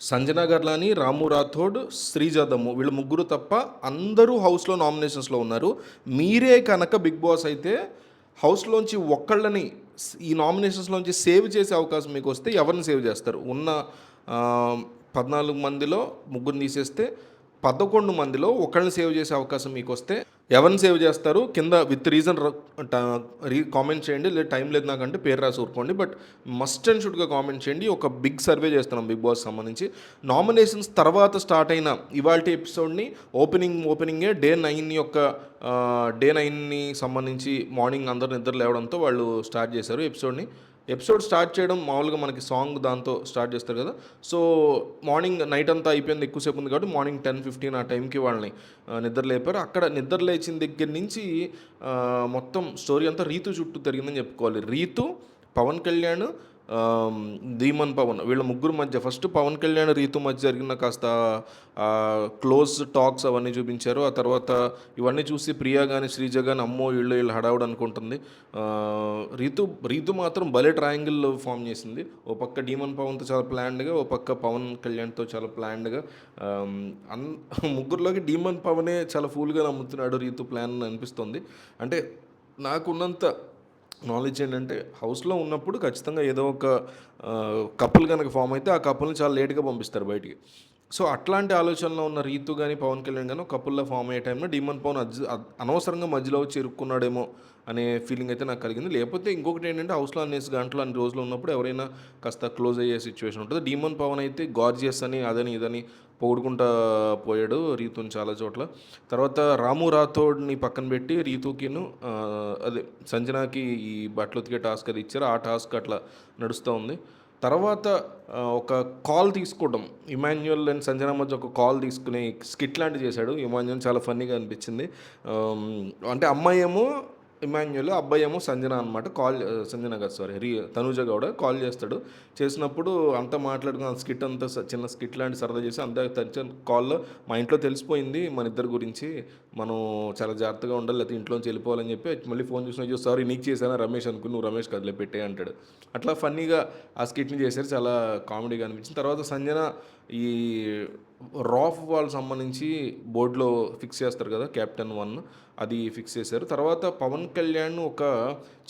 సంజన గర్లాని రాము రాథోడ్ శ్రీజాదమ్ము వీళ్ళు ముగ్గురు తప్ప అందరూ హౌస్లో నామినేషన్స్లో ఉన్నారు. మీరే కనుక బిగ్ బాస్ అయితే హౌస్లోంచి ఒక్కళ్ళని ఈ నామినేషన్స్లోంచి సేవ్ చేసే అవకాశం మీకు వస్తే ఎవరిని సేవ్ చేస్తారు? ఉన్న పద్నాలుగు మందిలో ముగ్గురిని తీసేస్తే పదకొండు మందిలో ఒకళ్ళని సేవ్ చేసే అవకాశం మీకు వస్తే ఎవరిని సేవ్ చేస్తారు? కింద విత్ రీజన్ రీ కామెంట్ చేయండి. లేదు టైం లేదు నాకంటే పేరు రాసి ఊరుకోండి. బట్ మస్ట్ అండ్ షుడ్గా కామెంట్ చేయండి. ఒక బిగ్ సర్వే చేస్తున్నాం బిగ్ బాస్ సంబంధించి. నామినేషన్స్ తర్వాత స్టార్ట్ అయిన ఇవాళ ఎపిసోడ్ని ఓపెనింగ్ ఓపెనింగే డే నైన్ యొక్క డే నైన్ని సంబంధించి మార్నింగ్ అందరు నిద్ర లేవడంతో వాళ్ళు స్టార్ట్ చేశారు ఎపిసోడ్ని. ఎపిసోడ్ స్టార్ట్ చేయడం మామూలుగా మనకి సాంగ్ దాంతో స్టార్ట్ చేస్తారు కదా. సో మార్నింగ్ నైట్ అంతా అయిపోయింది ఎక్కువసేపు ఉంది కాబట్టి మార్నింగ్ టెన్ ఫిఫ్టీన్ ఆ టైంకి వాళ్ళని నిద్ర లేపారు. అక్కడ నిద్ర లేచిన దగ్గర నుంచి మొత్తం స్టోరీ అంతా రీతు చుట్టూ తిరిగిందని చెప్పుకోవాలి. రీతు పవన్ కళ్యాణ్ ధీమన్ పవన్. వీళ్ళ ముగ్గురు మధ్య ఫస్ట్ పవన్ కళ్యాణ్ రీతు మధ్య జరిగిన కాస్త క్లోజ్ టాక్స్ అవన్నీ చూపించారు. ఆ తర్వాత ఇవన్నీ చూసి ప్రియా కానీ శ్రీజ కానీ అమ్మో వీళ్ళు వీళ్ళు హడావుడు అనుకుంటుంది. రీతు రీతు మాత్రం భలే ట్రయాంగిల్ ఫామ్ చేసింది. ఓ పక్క డీమన్ పవన్తో చాలా ప్లాన్డ్గా ఓ పక్క పవన్ కళ్యాణ్తో చాలా ప్లాన్డ్గా అన్ ముగ్గురులోకి డీమన్ పవనే చాలా ఫూల్గా నమ్ముతున్నాడు రీతు ప్లాన్ అనిపిస్తుంది. అంటే నాకున్నంత నాలెడ్జ్ ఏంటంటే హౌస్లో ఉన్నప్పుడు ఖచ్చితంగా ఏదో ఒక కపుల్ కనుక ఫామ్ అయితే ఆ కప్పుల్ని చాలా లేట్గా పంపిస్తారు బయటికి. సో అట్లాంటి ఆలోచనలో ఉన్న రీతు కానీ పవన్ కళ్యాణ్ కానీ కపుల్లో ఫామ్ అయ్యే టైంలో డీమన్ పవన్ అనవసరంగా మధ్యలో చేరుకున్నాడేమో ఇరుక్కున్నాడేమో అనే ఫీలింగ్ అయితే నాకు కలిగింది. లేకపోతే ఇంకొకటి ఏంటంటే హౌస్లో అనేసి గంటలు అన్ని రోజులు ఉన్నప్పుడు ఎవరైనా కాస్త క్లోజ్ అయ్యే సిచ్యువేషన్ ఉంటుంది. డీమన్ పవన్ అయితే గార్జియస్ అని అదని ఇదని పొగుడుకుంటా పోయాడు రీతుని చాలా చోట్ల. తర్వాత రాము రాథోడ్ని పక్కన పెట్టి రీతుకిను అదే సంజనాకి ఈ బట్టలు ఉతికే టాస్క్ అది ఇచ్చారు. ఆ టాస్క్ అట్లా నడుస్తూ ఉంది. తర్వాత ఒక కాల్ తీసుకోవడం. ఇమాన్యుయల్ అండ్ సంజన మధ్య ఒక కాల్ తీసుకుని స్కిట్ లాంటివి చేశాడు. ఇమాన్యుయల్ చాలా ఫన్నీగా అనిపించింది. అంటే అమ్మాయి ఏమో ఇమాన్యుల్ అబ్బాయి ఏమో సంజన అనమాట కాల్ సంజన కాదు సారీ రీ తనుజ గౌడ కాల్ చేస్తాడు. చేసినప్పుడు అంతా మాట్లాడుకుని స్కిట్ అంతా చిన్న స్కిట్ లాంటి సరదా చేసి అంతా తెచ్చిన కాల్లో మా ఇంట్లో తెలిసిపోయింది మన ఇద్దరి గురించి. మనం చాలా జాగ్రత్తగా ఉండాలి లేకపోతే ఇంట్లోంచి వెళ్ళిపోవాలని చెప్పి మళ్ళీ ఫోన్ చూసిన అయ్యో సారీ నీకు చేశానా రమేష్ అనుకుని నువ్వు రమేష్ కదిలే పెట్టే అంటాడు. అట్లా ఫన్నీగా ఆ స్కిట్ని చేశారు చాలా కామెడీగా అనిపించింది. తర్వాత సంజన ఈ రాఫ్ వాళ్ళ సంబంధించి బోర్డులో ఫిక్స్ చేస్తారు కదా కెప్టెన్ వన్ అది ఫిక్స్ చేశారు. తర్వాత పవన్ కళ్యాణ్ ఒక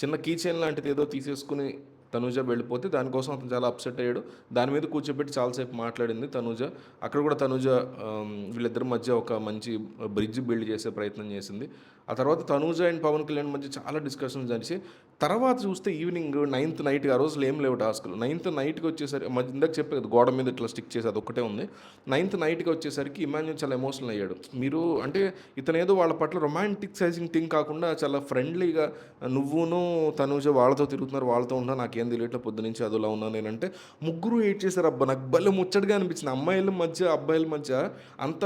చిన్న కీచైన్ లాంటిది ఏదో తీసేసుకుని తనూజ వెళ్ళిపోతే దానికోసం అతను చాలా అప్సెట్ అయ్యాడు. దాని మీద కూర్చోబెట్టి చాలాసేపు మాట్లాడింది తనూజ. అక్కడ కూడా తనూజ వీళ్ళిద్దరి మధ్య ఒక మంచి బ్రిడ్జ్ బిల్డ్ చేసే ప్రయత్నం చేసింది. ఆ తర్వాత తనూజ అండ్ పవన్ కళ్యాణ్ మధ్య చాలా డిస్కషన్స్ జరిసి తర్వాత చూస్తే ఈవినింగ్ నైన్త్ నైట్ ఆ రోజులు ఏం లేవు టాస్క్లు నైన్త్ నైట్కి వచ్చేసరికి మధ్య ఇందాక చెప్పే కదా గోడ మీద ఇట్లా స్టిక్ చేసి అది ఒక్కటే ఉంది. నైన్త్ నైట్కి వచ్చేసరికి ఇమాన్యుల్ చాలా ఎమోషనల్ అయ్యాడు. మీరు అంటే ఇతను ఏదో వాళ్ళ పట్ల రొమాంటిక్ సైజింగ్ థింగ్ కాకుండా చాలా ఫ్రెండ్లీగా నువ్వును తనూజ వాళ్ళతో తిరుగుతున్నారు వాళ్ళతో ఉన్నా నాకేం తెలియట్లే పొద్దు నుంచి అదిలా ఉన్నాను నేనంటే ముగ్గురు ఏడ్ చేశారు అబ్బా నాకు భలే ముచ్చటగా అనిపించింది. అమ్మాయిల మధ్య అబ్బాయిల మధ్య అంత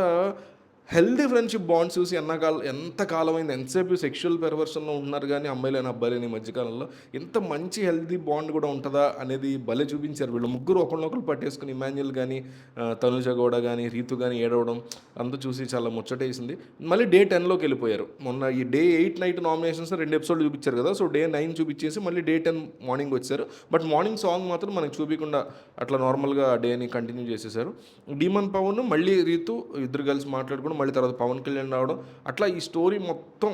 హెల్దీ ఫ్రెండ్షిప్ బాండ్స్ చూసి ఎన్నకాల ఎంత కాలమైంది ఎంతసేపు సెక్షువల్ పెర్వర్షన్లో ఉన్నారు కానీ అమ్మాయిలైన అబ్బాయిలని ఈ మధ్యకాలంలో ఎంత మంచి హెల్దీ బాండ్ కూడా ఉంటుందా అనేది భలే చూపించారు వీళ్ళు. ముగ్గురు ఒకరినొకరు పట్టేసుకుని ఇమాన్యుల్ కానీ తనుజ గౌడ కానీ రీతు కానీ ఏడవడం అంతా చూసి చాలా ముచ్చటేసింది. మళ్ళీ డే టెన్లోకి వెళ్ళిపోయారు. మొన్న ఈ డే ఎయిట్ నైట్ నామినేషన్స్ రెండు ఎపిసోడ్లు చూపించారు కదా సో డే నైన్ చూపించేసి మళ్ళీ డే టెన్ మార్నింగ్ వచ్చారు. బట్ మార్నింగ్ సాంగ్ మాత్రం మనకు చూపించకుండా అట్లా నార్మల్గా డేని కంటిన్యూ చేసేసారు. డీమన్ పవన్ మళ్ళీ రీతు ఇద్దరు కలిసి మాట్లాడుకోవడం మళ్ళీ తర్వాత పవన్ కళ్యాణ్ రావడం అట్లా ఈ స్టోరీ మొత్తం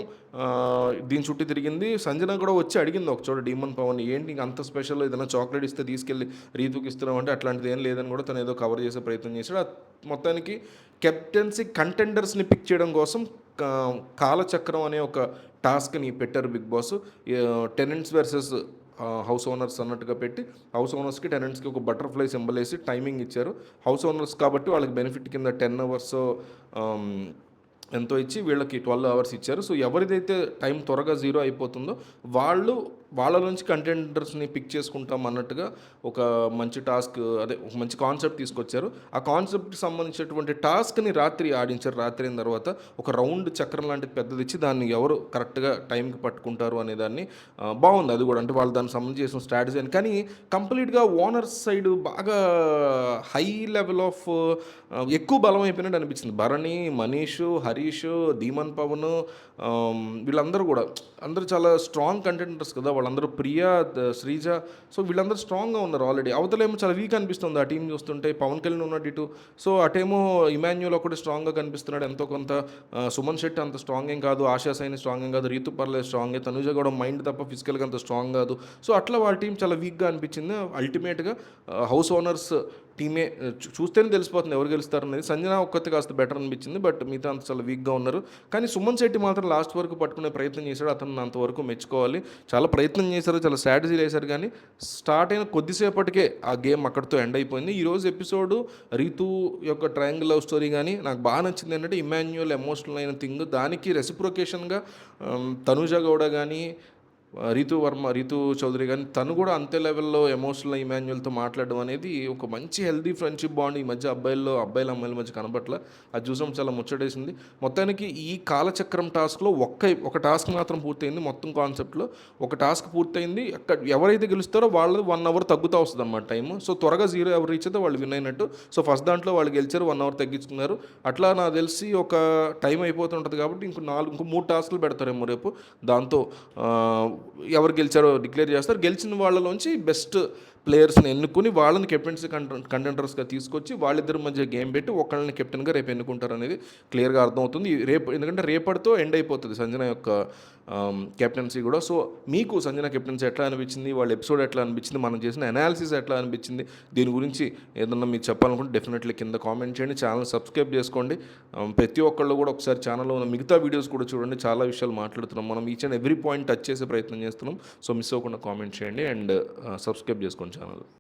దీని చుట్టూ తిరిగింది. సంజన కూడా వచ్చి అడిగింది ఒక చోట డీమన్ పవన్ ఏంటి ఇంక అంత స్పెషల్ ఏదైనా చాక్లెట్ ఇస్తే తీసుకెళ్ళి రీతుకి ఇస్తున్నాం అంటే అట్లాంటిది ఏం లేదని కూడా తను ఏదో కవర్ చేసే ప్రయత్నం చేశాడు. మొత్తానికి కెప్టెన్సీ కంటెండర్స్ని పిక్ చేయడం కోసం కాలచక్రం అనే ఒక టాస్క్ని పెట్టారు Bigg Boss. Tenants versus house owners అన్నట్టుగా పెట్టి హౌస్ ఓనర్స్కి టెనెంట్స్కి ఒక బటర్ఫ్లై సింబల్ వేసి టైమింగ్ ఇచ్చారు. హౌస్ ఓనర్స్ కాబట్టి వాళ్ళకి బెనిఫిట్ కింద టెన్ అవర్స్ um, ఎంతో ఇచ్చి వీళ్ళకి ట్వెల్వ్ అవర్స్ ఇచ్చారు. సో ఎవరిదైతే టైం త్వరగా జీరో అయిపోతుందో వాళ్ళు వాళ్ళ నుంచి కంటెండర్స్ని పిక్ చేసుకుంటాం అన్నట్టుగా ఒక మంచి టాస్క్ అదే ఒక మంచి కాన్సెప్ట్ తీసుకొచ్చారు. ఆ కాన్సెప్ట్కి సంబంధించినటువంటి టాస్క్ని రాత్రి ఆడించారు. రాత్రి అయిన తర్వాత ఒక రౌండ్ చక్రం లాంటిది పెద్దది ఇచ్చి దాన్ని ఎవరు కరెక్ట్గా టైంకి పట్టుకుంటారు అనే దాన్ని బాగుంది. అది కూడా అంటే వాళ్ళు దానికి సంబంధించి చేసిన స్ట్రాటజీ అని. కానీ కంప్లీట్గా ఓనర్స్ సైడ్ బాగా హై లెవెల్ ఆఫ్ ఎక్కువ బలం అయిపోయినట్టు అనిపించింది భరణి మనీష్ హరీష్ ధీమన్ పవన్ వీళ్ళందరూ కూడా. అందరూ చాలా స్ట్రాంగ్ కంటెంటర్స్ కదా వాళ్ళందరూ ప్రియా ద- శ్రీజ. సో వీళ్ళందరూ స్ట్రాంగ్గా ఉన్నారు ఆల్రెడీ. అవతలేమో చాలా వీక్ అనిపిస్తుంది ఆ టీం చూస్తుంటే. పవన్ కళ్యాణ్ ఉన్నాడు ఇటు. సో అటేమో ఇమాన్యుల్ ఒకటి స్ట్రాంగ్గా కనిపిస్తున్నాడు. ఎంతో కొంత సుమన్ శెట్టి అంత స్ట్రాంగ్ ఏం కాదు. ఆశా సైని స్ట్రాంగ్ ఏం కాదు. రీతు పర్లేదు స్ట్రాంగే తనుజ కూడా మైండ్ తప్ప ఫిజికల్గా అంత స్ట్రాంగ్ కాదు. సో అట్లా వాళ్ళ టీం చాలా వీక్గా అనిపించింది. అల్టిమేట్గా హౌస్ ఓనర్స్ టీమే చూస్తేనే తెలిసిపోతుంది ఎవరు గెలుస్తారనేది సంజన ఒక్కతే కాస్త బెటర్ అనిపించింది బట్ మిగతా అంత చాలా వీక్గా ఉన్నారు. కానీ సుమన్ శెట్టి మాత్రం లాస్ట్ వరకు పట్టుకునే ప్రయత్నం చేశాడు. అతను అంతవరకు మెచ్చుకోవాలి. చాలా ప్రయత్నం చేశారు చాలా స్ట్రాటజీలు వేశారు కానీ స్టార్ట్ అయిన కొద్దిసేపటికే ఆ గేమ్ అక్కడితో ఎండ్ అయిపోయింది. ఈరోజు ఎపిసోడ్ రీతు యొక్క ట్రయాంగిల్ లవ్ స్టోరీ కానీ నాకు బాగా నచ్చింది ఏంటంటే ఇమాన్యువల్ ఎమోషనల్ అయిన థింగ్ దానికి రెసిప్రొకేషన్గా తనుజ గౌడ కానీ రీతు వర్మ రీతు చౌదరి కానీ తను కూడా అంతే లెవెల్లో ఎమోషనల్ ఇమాన్యువల్తో మాట్లాడడం అనేది ఒక మంచి హెల్దీ ఫ్రెండ్షిప్ బాండ్ ఈ మధ్య అబ్బాయిల్లో అబ్బాయిల అమ్మాయిల మధ్య కనబట్ల. అది చూసాం చాలా ముచ్చటేసింది. మొత్తానికి ఈ కాలచక్రం టాస్క్లో ఒక్క ఒక టాస్క్ మాత్రం పూర్తయింది మొత్తం కాన్సెప్ట్లో. ఒక టాస్క్ పూర్తయింది. అక్కడ ఎవరైతే గెలుస్తారో వాళ్ళు వన్ అవర్ తగ్గుతూ వస్తుంది అన్నమాట టైం సో త్వరగా జీరో ఎవరు రీచ్ అయితే వాళ్ళు విన్ అయినట్టు. సో ఫస్ట్ దాంట్లో వాళ్ళు గెలిచారు వన్ అవర్ తగ్గించుకున్నారు. అట్లా నాకు తెలిసి ఒక టైం అయిపోతుంటుంది కాబట్టి ఇంకో నాలుగు ఇంకో మూడు టాస్క్లు పెడతారేమో రేపు. దాంతో ఎవరు గెలిచారో డిక్లేర్ చేస్తారు. గెలిచిన వాళ్ళలోంచి బెస్ట్ ప్లేయర్స్ని ఎన్నుకుని వాళ్ళని కెప్టెన్సీ కంటెండర్స్గా తీసుకొచ్చి వాళ్ళిద్దరి మధ్య గేమ్ పెట్టి ఒకళ్ళని కెప్టెన్గా రేపు ఎన్నుకుంటారు అనేది క్లియర్గా అర్థమవుతుంది. రేపు ఎందుకంటే రేపటితో ఎండ్ అయిపోతుంది సంజన యొక్క కెప్టెన్సీ కూడా. సో మీకు సంజన కెప్టెన్సీ ఎట్లా అనిపించింది? వాళ్ళ ఎపిసోడ్ ఎట్లా అనిపించింది? మనం చేసిన అనాలిసిస్ ఎట్లా అనిపించింది? దీని గురించి ఏదన్నా మీకు చెప్పాలనుకుంటే డెఫినెట్లీ కింద కామెంట్ చేయండి. ఛానల్ సబ్స్క్రైబ్ చేసుకోండి. ప్రతి ఒక్కళ్ళు కూడా ఒకసారి ఛానల్లో ఉన్న మిగతా వీడియోస్ కూడా చూడండి. చాలా విషయాలు మాట్లాడుతున్నాం. మనం each and every point touch చేసే ప్రయత్నం చేస్తున్నాం. సో మిస్ అవ్వకుండా కామెంట్ చేయండి. అండ్ సబ్స్క్రైబ్ చేసుకోండి. ఛానల్